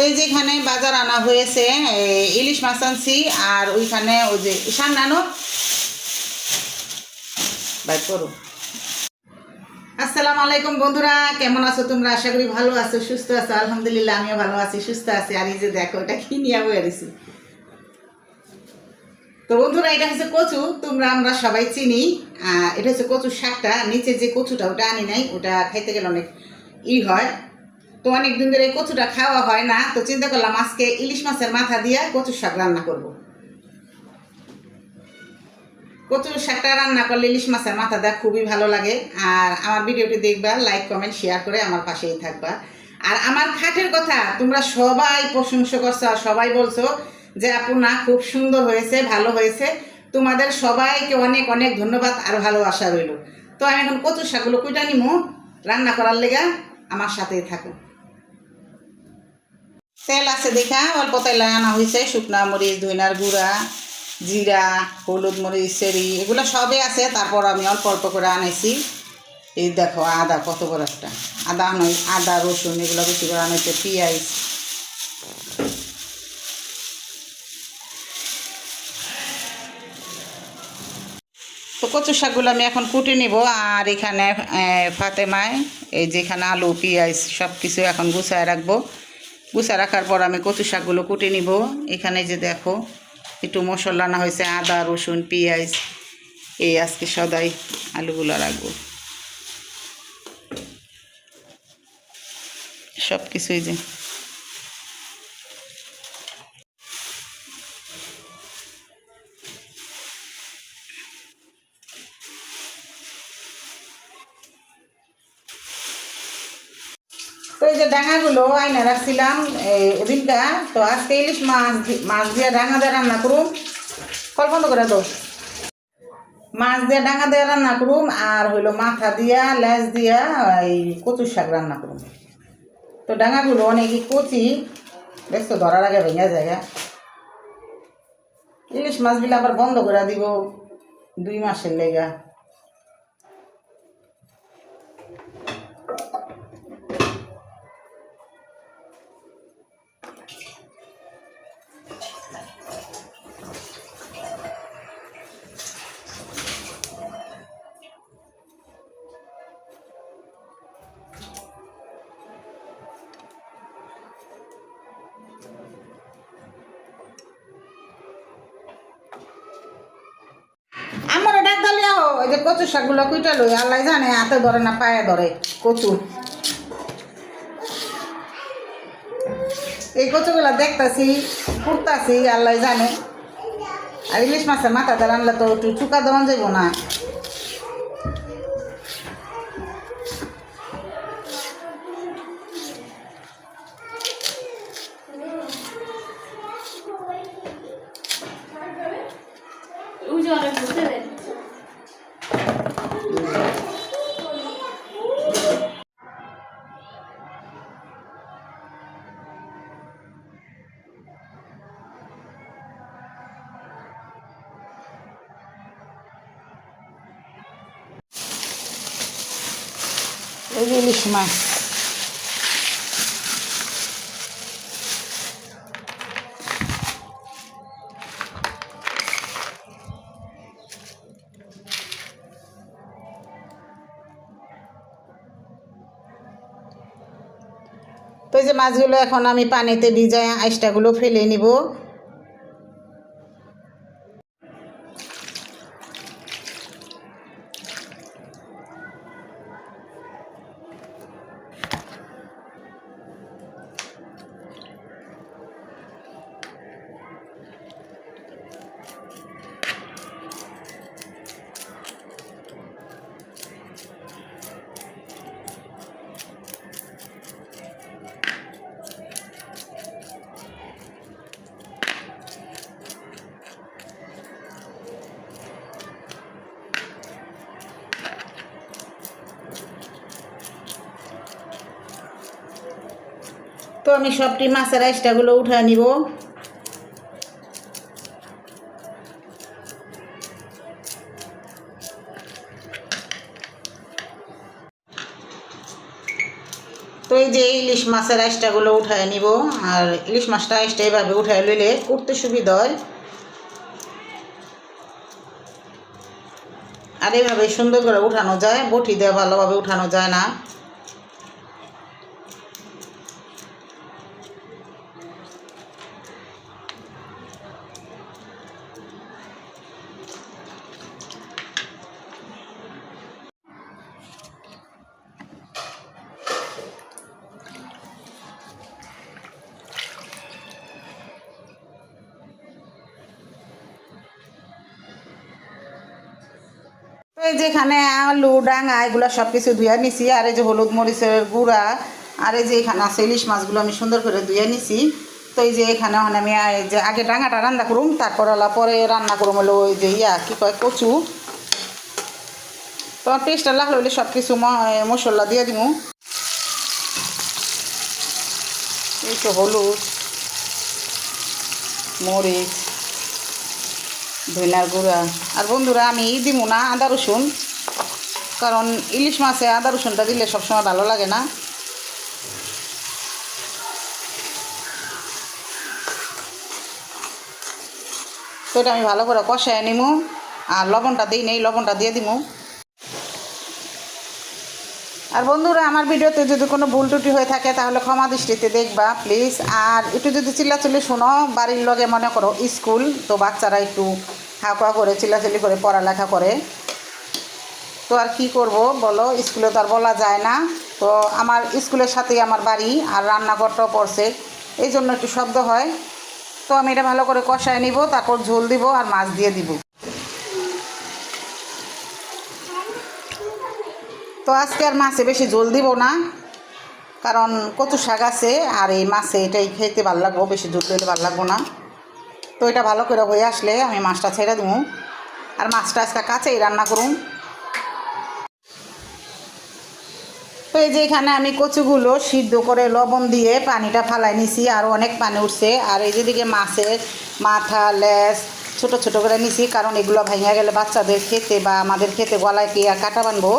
তো এই যেখানে বাজার আনা হয়েছে ইলিশ মাছ আনছি আর ওইখানে ওই যে সামনানো বাই করো। আসসালামু আলাইকুম বন্ধুরা, কেমন আছো তোমরা? আশা করি ভালো আছো, সুস্থ আছো। আলহামদুলিল্লাহ, আমিও ভালো আছি, সুস্থ আছি। আর এই যে দেখো, এটা কি নিয়ে বয়ে দিছি তো বন্ধুরা, এটা হচ্ছে কচু, তোমরা, আমরা সবাই চিনি। এটা হচ্ছে কচুর শাকটা। নিচে যে কচুটা, ওটা আনি নাই, ওটা খাইতে গেলে অনেক ই হয়। তো অনেক দিন ধরে কচুটা খাওয়া হয় না, তো চিন্তা করলাম আজকে ইলিশ মাছের মাথা দিয়ে কচুর শাক রান্না করব। কচুর শাকটা রান্না করলে ইলিশ মাছের মাথা দেওয়া খুবই ভালো লাগে, আর আমার ভিডিওটি দেখবা লাইক কমেন্ট শেয়ার করে আমার পাশেই থাকবা। আর আমার খাটের কথা, তোমরা সবাই প্রশংসা করছ আর সবাই বলছো যে আপু না, খুব সুন্দর হয়েছে, ভালো হয়েছে। তোমাদের সবাইকে অনেক অনেক ধন্যবাদ আর ভালোবাসা রইল। তো আমি এখন কচুর শাকগুলো কুইটা নিমো, রান্না করার লেগা আমার সাথেই থাকো। তেল আছে দেখা, অল্প তেল আনা হয়েছে, শুকনা মরিচ, ধইনার গুঁড়া, জিরা, হলুদ মরিচ, চেরি, এগুলো সবই আছে। তারপর আমি অল্প অল্প করে আনাইছি। এই দেখো আদা, কত বড় একটা। আদা নয় আদা, রসুন, এগুলো বেশি করে আনাইছে, পেঁয়াজ। তো কচু শাকগুলো আমি এখন কুটে নিব, আর এখানে ফাতেমায়, এই যেখানে আলু, পেঁয়াজ সব কিছু এখন গুছায় রাখব। গুছায় রাখার পর আমি কচু শাকগুলো কুটে নিব। এখানে যে দেখো, একটু মশলা না হয়েছে, আদা, রসুন, পেঁয়াজ, এই আজকে সদাই আলুগুলো রাখব। সব কিছুই যে তো এই যে ডাঙাগুলো আইনা রাখছিলাম এই ওদিনটা তো আজকে ইলিশ মাছ মাছ দিয়ে ডাঙা দিয়ে রান্না করুম। কল বন্ধ করে দাও। মাছ দিয়ে ডাঙা দিয়ে রান্না করুম, আর হইল মাথা দিয়া, লেজ দিয়া, এই কচুর শাক রান্না করুম। তো ডাঙাগুলো অনেকই কচি। দেখছ, ধরার আগে ভেঙে জায়গা ইলিশ মাছগুলো আবার বন্ধ করে দিব দুই মাসের লেগা। যে কচু শাকগুলো কুইটা লই, আল্লাহ জানে হাতে ধরে না পায়ে ধরে কচু এই কচুগুলা দেখতাছি কুড়তাছি আল্লাহ জানে। আর ইলিশ মাছের মাথা দিয়ে আনলে তো একটু চুকা দেওয়া যাব না। ওই এই যে মাছ তো যে মাছগুলো এখন আমি পানিতে ভিজায় আইসটাগুলো ফেলে নিব। তো আমি সবটি মাছের আইসটাগুলো উঠে নিব। তো এই যে ইলিশ মাছের আইসটাগুলো উঠায় নিব, আর ইলিশ মাছটা আইসটা এইভাবে উঠায় লইলে করতে সুবিধা হয়। আর এইভাবে সুন্দর করে উঠানো যায়, বটি দিয়ে ভালোভাবে উঠানো যায় না। তো এই যেখানে আলু ডাঙা এগুলো সব কিছু ধুয়ে নিছি, আর এই যে হলুদ মরিচের গুঁড়া, আর এই যে এখানে আছে ইলিশ মাছগুলো আমি সুন্দর করে ধুয়ে নিছি। তো এই যে এখানে এখন আমি যে আগে ডাঙাটা রান্না করুম, তারপর হলো পরে রান্না করুম হলো ওই যে ইয়া, কী কয়, কচু। তোমার টেস্টটা লাগল হলে সব কিছু মশলা দিয়ে দিব এই তো হলুদ, মরিচ ধনিয়ার গুঁড়া। আর বন্ধুরা, আমি দিব না আদা রসুন, কারণ ইলিশ মাছে আদা রসুনটা দিলে সবসময় ভালো লাগে না। তো এটা আমি ভালো করে কষায় নিমু, আর লবণটা দিই নেই লবণটা দিয়ে দিমু। আর বন্ধুরা, আমার ভিডিওতে যদি কোনো ভুল ত্রুটি হয়ে থাকে, তাহলে ক্ষমা দৃষ্টিতে দেখবা, প্লিজ। আর একটু যদি চিল্লাচিল্লি শোনো, বাড়ির লগে মনে করো স্কুল, তো বাচ্চারা একটু হাঁকা করে, চিল্লাচিল্লি করে পড়ালেখা করে। তো আর কি করব বলো, স্কুলে তো আর বলা যায় না। তো আমার স্কুলের সাথেই আমার বাড়ি আর রান্নাঘরটাও পড়ছে। এই জন্য একটু শব্দ হয়। তো আমি এটা ভালো করে কষায় নিব, তারপর ঝোল দিব আর মাছ দিয়ে দিব। তো আজকে আর মাছে বেশি জল দিব না, কারণ কচু শাক আছে আর এই মাছে এটাই খেতে ভালো লাগবো, বেশি জল দিলে ভালো লাগবো না। তো এটা ভালো করে হয়ে আসলে আমি মাছটা ছেড়ে দেবো আর মাছটা আজকে কাছেই রান্না করুন তো এই যে এখানে আমি কচুগুলো সিদ্ধ করে লবণ দিয়ে পানিটা ফালাই নিছি, আর অনেক পানি উঠছে। আর এই যেদিকে মাছের মাথা, লেজ ছোট ছোট করে নিছি, কারণ এগুলো ভাঙা গেলে বাচ্চাদের খেতে বা আমাদের খেতে গলায় কি আর কাটা বানবো?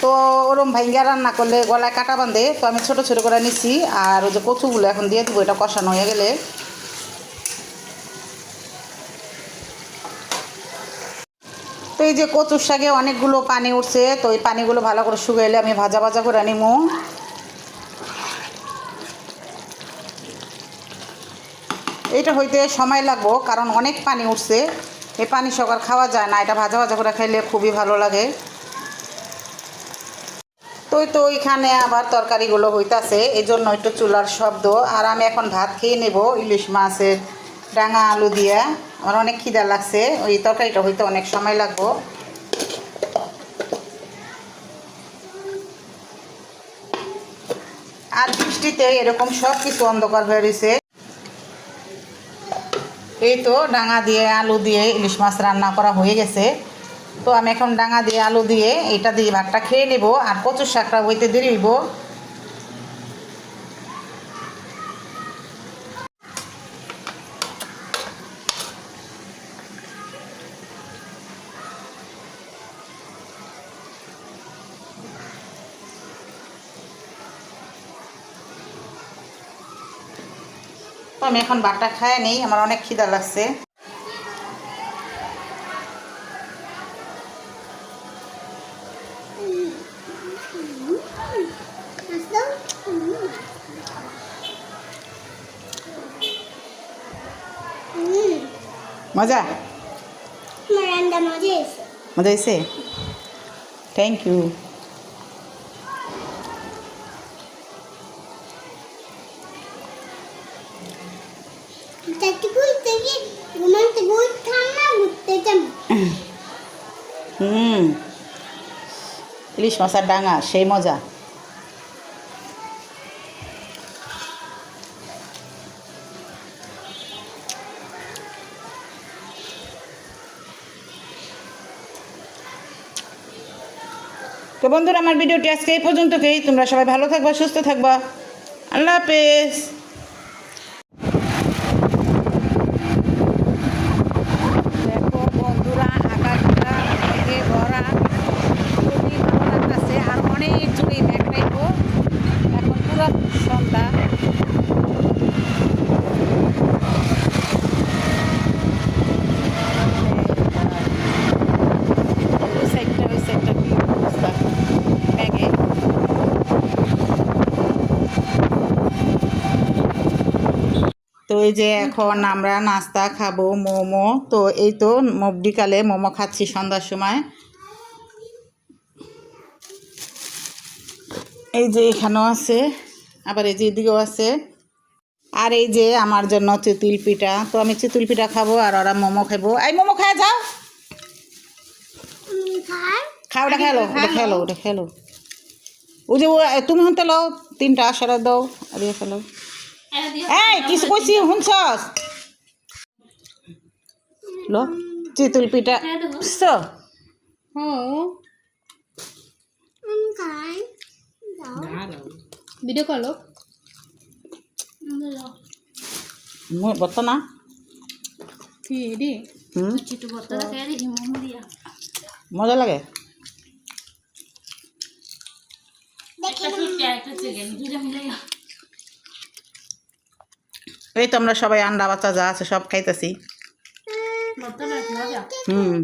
তো ওরম ভাঙ্গা রান্না করলে গলায় কাটা বাঁধে, তো আমি ছোট ছোট করে নিছি। আর ওই যে কচুগুলো এখন দিয়ে দেবো, এটা কষানো হয়ে গেলে। তো এই যে কচুর শাকে অনেকগুলো পানি উঠছে, তো এই পানিগুলো ভালো করে শুকাইলে আমি ভাজা ভাজা করে নিমু। এইটা হইতে সময় লাগবো, কারণ অনেক পানি উঠছে। এই পানি সকাল খাওয়া যায় না, এটা ভাজা ভাজা করে খাইলে খুবই ভালো লাগে। তো তো ওইখানে আবার তরকারিগুলো হইতাছে এই জন্য একটু চুলার শব্দ। আর আমি এখন ভাত খেয়ে নেব, ইলিশ মাছের ডাঙা আলু দিয়ে। আমার অনেক খিদা লাগছে, ওই তরকারিটা হইতে অনেক সময় লাগবো। আর বৃষ্টিতে এরকম সব কিছু অন্ধকার হয়ে রয়েছে এই তো ডাঙা দিয়ে, আলু দিয়ে ইলিশ মাছ রান্না করা হয়ে গেছে। তো আমি এখন ডাঙা দিয়ে, আলু দিয়ে এটা দিয়ে ভাতটা খেয়ে নেব আর কচুর শাকটা হইতে দেরি হইব। তো আমি এখন ভাতটা খায় নেই, আমার অনেক খিদা লাগছে। মজা? মজা হয়েছে থ্যাংক ইউ হুম। ইলিশ মাছের ডাঙা সেই মজা। তো বন্ধুরা, আমার ভিডিওটি আজকে এই পর্যন্তকেই। তোমরা সবাই ভালো থাকবা, সুস্থ থাকবা। আল্লাহ হাফেজ দেখো বন্ধুরা আকাশটা মেঘে ভরা খুবই ভালো লাগতেছে আর অনেক জুড়ে মেঘ রাখব এখন পুরো এই যে এখন আমরা নাস্তা খাব মোমো। তো এই তো বিকালে মোমো খাচ্ছি সন্ধ্যার সময়। এই যে এখানেও আছে আবার এই যে এদিকেও আছে। আর এই যে আমার জন্য চিতুল পিঠা। তো আমি চিতুল পিঠা খাব আর ওরা মোমো খাব। এই মোমো খায় যাও। খাও ওটা খেলো ওটা খেলো ওটা খেলো ওই যে ও- তুমি হতে লো তিনটা আসারা দাও আর ইয়ে খেলো এই কিছু কইছি শুনছস? লো চিতুল পিঠা বুঝছ? উম, খাই দাও ভিডিও করল মই বত না দেখি মজা লাগে? একটা এই তো আমরা সবাই আন্ডা বাচ্চা যা আছে সব খাইতেছি। হুম।